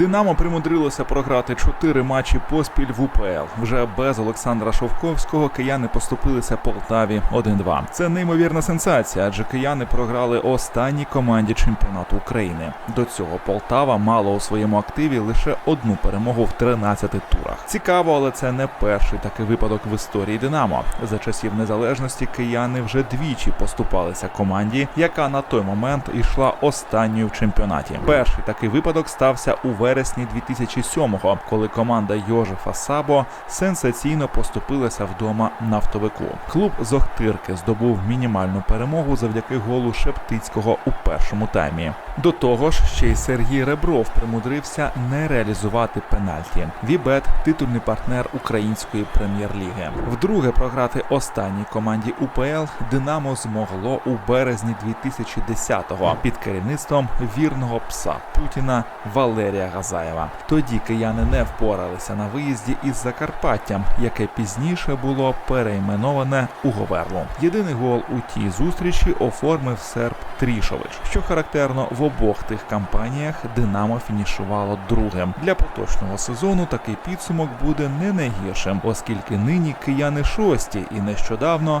Динамо примудрилося програти чотири матчі поспіль в УПЛ. Вже без Олександра Шовковського кияни поступилися Полтаві 1-2. Це неймовірна сенсація, адже кияни програли останній команді чемпіонату України. До цього Полтава мала у своєму активі лише одну перемогу в 13 турах. Цікаво, але це не перший такий випадок в історії Динамо. За часів незалежності кияни вже двічі поступалися команді, яка на той момент йшла останньою в чемпіонаті. Перший такий випадок стався у вересні 2007-го, коли команда Йожефа Сабо сенсаційно поступилася вдома нафтовику. Клуб з Охтирки здобув мінімальну перемогу завдяки голу Шептицького у першому таймі. До того ж, ще й Сергій Ребров примудрився не реалізувати пенальті. Вібет титульний партнер української прем'єр-ліги. Вдруге програти останній команді УПЛ Динамо змогло у березні 2010-го під керівництвом вірного пса Путіна Валерія Газаєва. Тоді кияни не впоралися на виїзді із Закарпаттям, яке пізніше було перейменоване у Говерлу. Єдиний гол у тій зустрічі оформив серб Трішович. Що характерно, в обох тих кампаніях Динамо фінішувало другим. Для поточного сезону такий підсумок буде не найгіршим, оскільки нині кияни шості і нещодавно